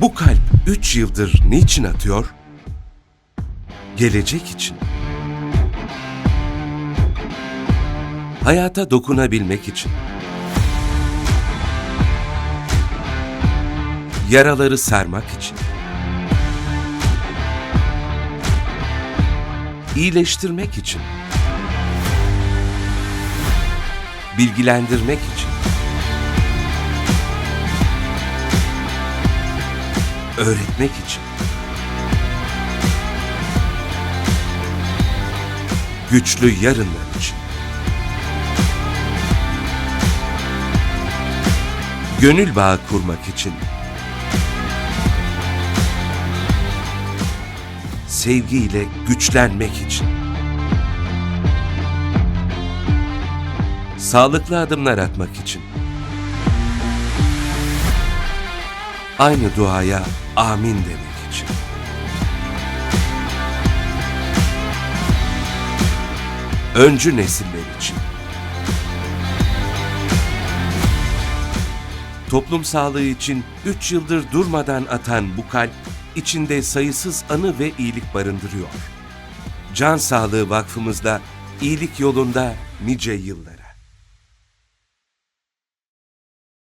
Bu kalp 3 yıldır niçin atıyor? Gelecek için. Hayata dokunabilmek için. Yaraları sarmak için. İyileştirmek için. Bilgilendirmek için. Öğretmek için. Güçlü yarınlar için. Gönül bağı kurmak için. Sevgiyle güçlenmek için. Sağlıklı adımlar atmak için. Aynı duaya amin demek için. Öncü nesiller için. Toplum sağlığı için 3 yıldır durmadan atan bu kalp, içinde sayısız anı ve iyilik barındırıyor. Can Sağlığı Vakfımızda iyilik yolunda nice yıllar.